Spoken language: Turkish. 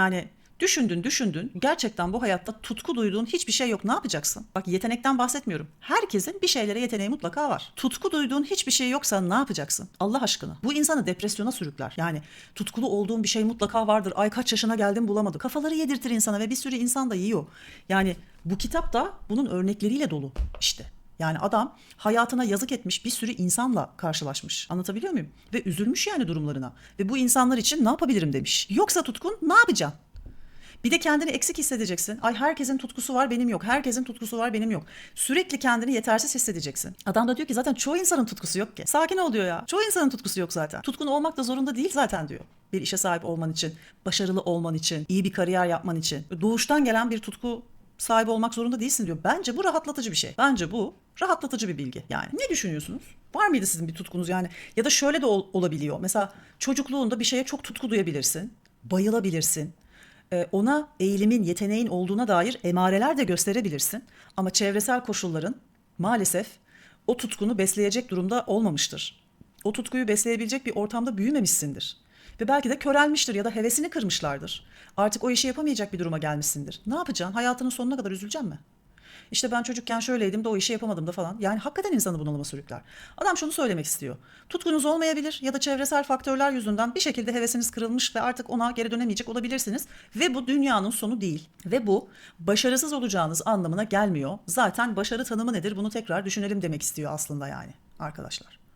Yani düşündün düşündün gerçekten bu hayatta tutku duyduğun hiçbir şey yok ne yapacaksın? Bak yetenekten bahsetmiyorum. Herkesin bir şeylere yeteneği mutlaka var. Tutku duyduğun hiçbir şey yoksa ne yapacaksın? Allah aşkına. Bu insanı depresyona sürükler. Yani tutkulu olduğun bir şey mutlaka vardır. Ay kaç yaşına geldim bulamadım. Kafaları yedirtir insana ve bir sürü insan da yiyor. Yani bu kitap da bunun örnekleriyle dolu işte. Yani adam hayatına yazık etmiş bir sürü insanla karşılaşmış. Anlatabiliyor muyum? Ve üzülmüş yani durumlarına. Ve bu insanlar için ne yapabilirim demiş. Yoksa tutkun ne yapacaksın? Bir de kendini eksik hissedeceksin. Ay herkesin tutkusu var benim yok. Herkesin tutkusu var benim yok. Sürekli kendini yetersiz hissedeceksin. Adam da diyor ki zaten çoğu insanın tutkusu yok ki. Sakin ol diyor ya. Çoğu insanın tutkusu yok zaten. Tutkun olmak da zorunda değil zaten diyor. Bir işe sahip olman için, başarılı olman için, iyi bir kariyer yapman için. Doğuştan gelen bir tutku sahibi olmak zorunda değilsin diyor. Bence bu rahatlatıcı bir şey. Bence bu rahatlatıcı bir bilgi. Yani ne düşünüyorsunuz? Var mıydı sizin bir tutkunuz yani? Ya da şöyle de ol- olabiliyor. Mesela çocukluğunda bir şeye çok tutku duyabilirsin. Bayılabilirsin. Ee, ona eğilimin, yeteneğin olduğuna dair emareler de gösterebilirsin. Ama çevresel koşulların maalesef o tutkunu besleyecek durumda olmamıştır. O tutkuyu besleyebilecek bir ortamda büyümemişsindir. Ve belki de körelmiştir ya da hevesini kırmışlardır. Artık o işi yapamayacak bir duruma gelmişsindir. Ne yapacaksın? Hayatının sonuna kadar üzüleceksin mi? İşte ben çocukken şöyleydim de o işi yapamadım da falan. Yani hakikaten insanı bunalıma sürükler. Adam şunu söylemek istiyor. Tutkunuz olmayabilir ya da çevresel faktörler yüzünden bir şekilde hevesiniz kırılmış ve artık ona geri dönemeyecek olabilirsiniz. Ve bu dünyanın sonu değil. Ve bu başarısız olacağınız anlamına gelmiyor. Zaten başarı tanımı nedir bunu tekrar düşünelim demek istiyor aslında yani arkadaşlar.